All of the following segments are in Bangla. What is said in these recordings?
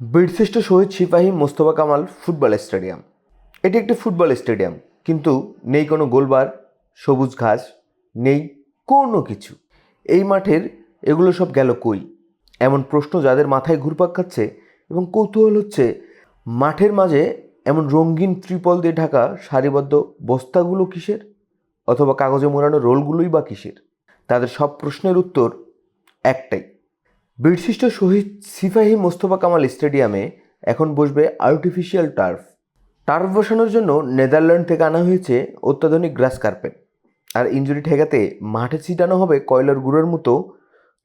বীরশ্রেষ্ঠ শহীদ সিপাহী মোস্তফা কামাল ফুটবল স্টেডিয়াম। এটি একটি ফুটবল স্টেডিয়াম, কিন্তু নেই কোনো গোলবার, সবুজ ঘাস, নেই কোনো কিছু। এই মাঠের এগুলো সব গেল কই? এমন প্রশ্ন যাদের মাথায় ঘুরপাক খাচ্ছে এবং কৌতূহল হচ্ছে, মাঠের মাঝে এমন রঙিন ত্রিপল দিয়ে ঢাকা সারিবদ্ধ বস্তাগুলো কিসের? অথবা কাগজে মোড়ানো রোলগুলোই বা কিসের? তাদের সব প্রশ্নের উত্তর একটাই বীরশ্রেষ্ঠ শহীদ সিপাহী মোস্তফা কামাল স্টেডিয়ামে এখন বসবে আর্টিফিশিয়াল টার্ফ টার্ফ বসানোর জন্য নেদারল্যান্ড থেকে আনা হয়েছে অত্যাধুনিক গ্রাস কার্পেট আর ইঞ্জুরি ঠেকাতে মাঠে ছিটানো হবে কয়লার গুঁড়োর মতো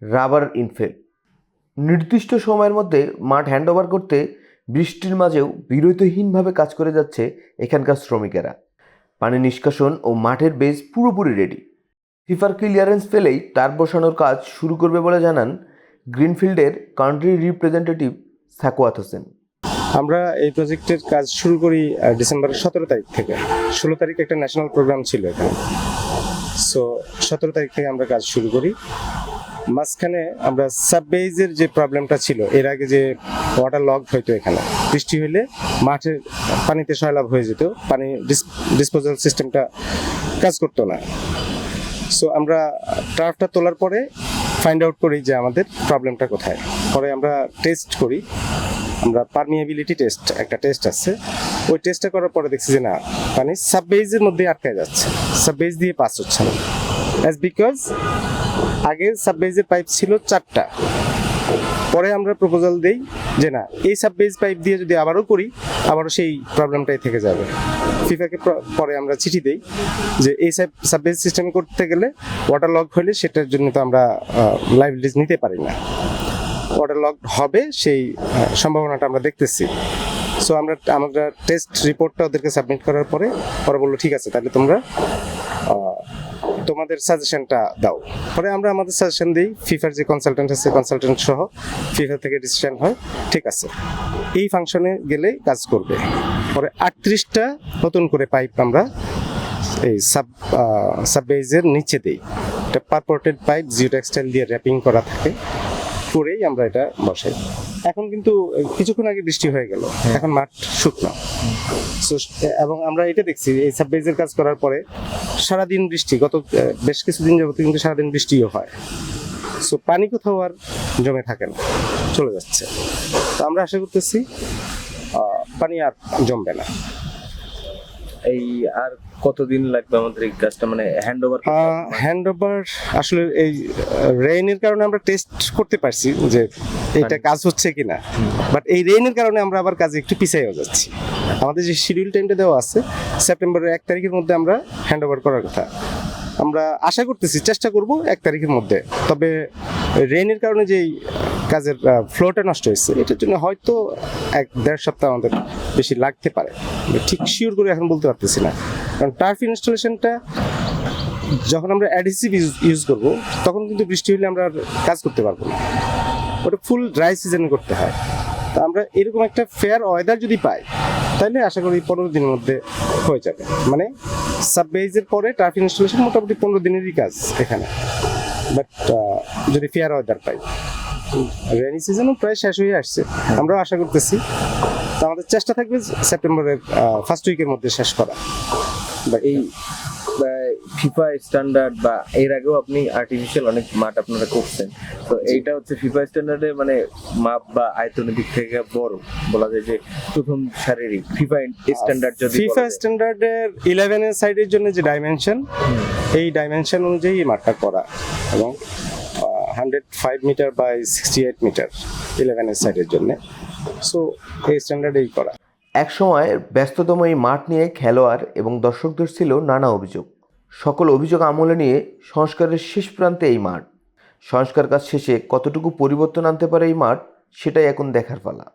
রাবার ইনফেল নির্দিষ্ট সময়ের মধ্যে মাঠ হ্যান্ডওভার করতে বৃষ্টির মাঝেও বিরতিহীনভাবে কাজ করে যাচ্ছে এখানকার শ্রমিকেরা। পানি নিষ্কাশন ও মাঠের বেজ পুরোপুরি রেডি ফিফার ক্লিয়ারেন্স পেলেই টার্ফ বসানোর কাজ শুরু করবে বলে জানান গ্রিনফিল্ডের কান্ট্রি রিপ্রেজেন্টেটিভ সাকুয়াত হোসেন। আমরা এই প্রজেক্টের কাজ শুরু করি ডিসেম্বরের সতেরো তারিখ থেকে। ষোলো তারিখ একটা ন্যাশনাল প্রোগ্রাম ছিল এখানে। সো সতেরো তারিখ থেকে আমরা কাজ শুরু করি। মাঝখানে আমরা সাববেজের যে প্রবলেমটা ছিল, এর আগে যে ওয়াটার লগ হইতো এখানে, বৃষ্টি হইলে মাঠের পানিতে সয়লাভ হয়ে যেত, পানি ডিসপোজাল সিস্টেমটা কাজ করতো না। সো আমরা টার্ফটা তোলার পরে ফাইন্ড আউট করি যে আমাদের প্রবলেমটা কোথায়। পরে আমরা টেস্ট করি। আমরা পারমিয়াবিলিটি টেস্ট একটা টেস্ট আছে। ওই টেস্টটা করার পরে দেখছি যে না পানি সাববেজের মধ্যে আটকে যাচ্ছে। সাববেজ দিয়ে পাস হচ্ছে না। অ্যাজ বিকজ আগে সাববেজের পাইপ ছিল চারটা। পরে আমরা প্রপোজাল দেই যে না, এই সাববেজ পাইপ দিয়ে যদি আবারও করি, আবারও সেই প্রবলেমটাই থেকে যাবে। ফিফাকে পরে আমরা চিঠি দেই যে এই সাববেজ সিস্টেম করতে গেলে ওয়াটার লক হলে সেটার জন্য তো আমরা লাইবিলিটিস নিতে পারি না। ওয়াটার লক হবে সেই সম্ভাবনাটা আমরা দেখতেছি। সো আমরা আমরা টেস্ট রিপোর্টটা ওদেরকে সাবমিট করার পরে পরে বলল, ঠিক আছে, তাহলে তোমরা তোমাদের সাজেশনটা দাও। পরে আমরা আমাদের সাজেশন দিই ফিফার যে কনসালটেন্ট আছে কনসালটেন্ট সহ ফিফা থেকে ডিসিশন হয়। ঠিক আছে। এই ফাংশনে গেলে কাজ করবে। পরে আটত্রিশটা নতুন করে পাইপ আমরা এই সাব সাববেজের নিচে দিই। এটা পারপোর্টেড পাইপ জিও টেক্সটাইল দিয়ে র্যাপিং করা থাকে। করেই আমরা এটা বসাই। এখন কিন্তু কিছুক্ষণ আগে বৃষ্টি হয়ে গেল। এখন মাঠ শুকনো। এবং আমরা এটা দেখছি এই সাববেজের কাজ করার পরে সারাদিন বৃষ্টি, গত বেশ কিছুদিন যাবত কিন্তু সারাদিন বৃষ্টিও হয়। সো পানি কোথাও আর জমে থাকে না, চলে যাচ্ছে। তো আমরা আশা করতেছি পানি আর জমবে না। এই আর কতদিন লাগবে আমাদের এই কাজটা? মানে হ্যান্ড ওভার হ্যান্ড ওভার আসলে এই রেইনের কারণে আমরা টেস্ট করতে পারছি যে এটা কাজ হচ্ছে কিনা। বাট এই রেইনের কারণে আমরা আবার কাজে একটু পিছিয়েও যাচ্ছি। আমাদের যে শিডিউল টাইমটা দেওয়া আছে সেপ্টেম্বরের এক তারিখের মধ্যে আমরা হ্যান্ড ওভার করার কথা। আমরা আশা করতেছি চেষ্টা করব এক তারিখের মধ্যে। তবে রেইনের কারণে যেই কাজের ফ্লোটা নষ্ট হয়েছে এটার জন্য হয়তো এক দেড় সপ্তাহ আমাদের বেশি লাগতে পারে। ঠিক শিওর করে এখন বলতে পারতেছি না। কারণ টার্ফ ইনস্টলেশনটা যখন আমরা অ্যাডিসিভ ইউজ করব, তখন কিন্তু বৃষ্টি হলে আমরা কাজ করতে পারব না। ওটা ফুল ড্রাই সিজনে করতে হয়। তা আমরা এরকম একটা ফেয়ার ওয়েদার যদি পাই, তাহলে আশা করি পনেরো দিনের মধ্যে হয়ে যাবে। মানে সাববেজের পরে টার্ফ ইনস্টলেশন মোটামুটি পনেরো দিনেরই কাজ এখানে। বাট যদি ফেয়ার ওয়েদার পাই। রেনি সিজনও প্রায় শেষ হয়ে আসছে। আমরাও আশা করতেছি তো আমাদের চেষ্টা থাকবে সেপ্টেম্বরের ফার্স্ট উইকের মধ্যে শেষ করা। বা এই ফিফা স্ট্যান্ডার্ড বা এর আগেও আপনি আর্টিফিশিয়াল অনেক মাঠ আপনারা করছেন। তো এইটা হচ্ছে ফিফা স্ট্যান্ডার্ডে মানে মাপ বা আয়তনের দিক থেকে বড়। বলা যায় যে প্রথম শারীরিক ফিফা স্ট্যান্ডার্ড যদি ফিফা। স্ট্যান্ডার্ডের ইলেভেনের সাইডের জন্য যে ডাইমেনশন এই ডাইমেনশন অনুযায়ী মাঠটা করা এবং hundred five metre by sixty eight metre ইলেভেনের সাইডের জন্য। সো এই স্ট্যান্ডার্ডেই করা। একসময় ব্যস্ততম এই মাঠ নিয়ে খেলোয়াড় এবং দর্শকদের ছিল নানা অভিযোগ। সকল অভিযোগ আমলে নিয়ে সংস্কারের শেষ প্রান্তে এই মাঠ। সংস্কার কাজ শেষে কতটুকু পরিবর্তন আনতে পারে এই মাঠ, সেটাই এখন দেখার পালা।